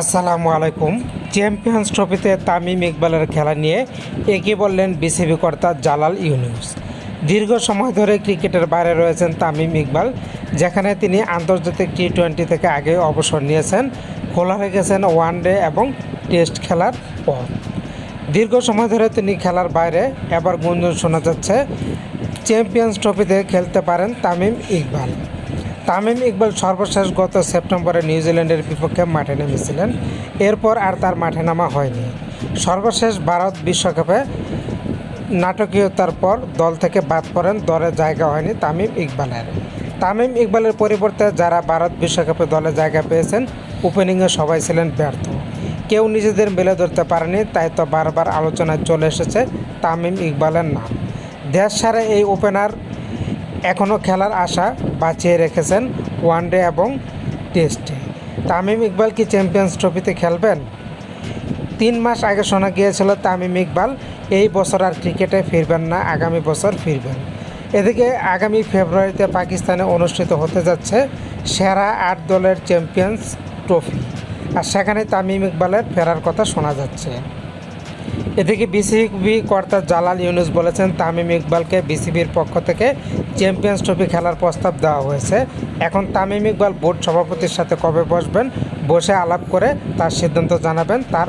আসসালামু আলাইকুম। চ্যাম্পিয়ন্স ট্রফিতে তামিম ইকবালের খেলা নিয়ে একই বললেন বিসিবি কর্তা জালাল ইউনুস। দীর্ঘ সময় ধরে ক্রিকেটের বাইরে রয়েছেন তামিম ইকবাল, যেখানে তিনি আন্তর্জাতিক টি টোয়েন্টি থেকে আগে অবসর নিয়েছেন, খোলা রেখেছেন ওয়ান ডে এবং টেস্ট খেলার পর। দীর্ঘ সময় ধরে তিনি খেলার বাইরে, এবার গুঞ্জন শোনা যাচ্ছে, চ্যাম্পিয়ন্স ট্রফিতে খেলতে পারেন তামিম ইকবাল। তামিম ইকবাল সর্বশেষ গত সেপ্টেম্বরে নিউজিল্যান্ডের বিপক্ষে মাঠে নেমেছিলেন। এরপর আর তার মাঠে নামা হয়নি। সর্বশেষ ভারত বিশ্বকাপে নাটকীয়তার পর দল থেকে বাদ পড়েন, দলে জায়গা হয়নি তামিম ইকবালের। তামিম ইকবালের পরিবর্তে যারা ভারত বিশ্বকাপে দলে জায়গা পেয়েছেন, ওপেনিংয়ে সবাই ছিলেন ব্যর্থ। কেউ নিজেদের মেলে ধরতে পারেনি, তাই তো বারবার আলোচনায় চলে এসেছে তামিম ইকবালের নাম। দেশ সারা এই ওপেনার এখনও খেলার আশা বাঁচিয়ে রেখেছেন ওয়ানডে এবং টেস্টে। তামিম ইকবাল কি চ্যাম্পিয়ন্স ট্রফিতে খেলবেন? তিন মাস আগে শোনা গিয়েছিল তামিম ইকবাল, এই বছর আর ক্রিকেটে ফিরবেন না, আগামী বছর ফিরবেন। এদিকে আগামী ফেব্রুয়ারিতে পাকিস্তানে অনুষ্ঠিত হতে যাচ্ছে সেরা আট দলের চ্যাম্পিয়ন্স ট্রফি। আর সেখানে তামিম ইকবালের ফেরার কথা শোনা যাচ্ছে। এদিকে বিসিবি কর্তা জালাল ইউনুস বলেছেন, তামিম ইকবালকে বিসিবির পক্ষ থেকে চ্যাম্পিয়ন্স ট্রফি খেলার প্রস্তাব দেওয়া হয়েছে। এখন তামিম ইকবাল বোর্ড সভাপতির সাথে কবে বসবেন, বসে আলাপ করে তার সিদ্ধান্ত জানাবেন, তার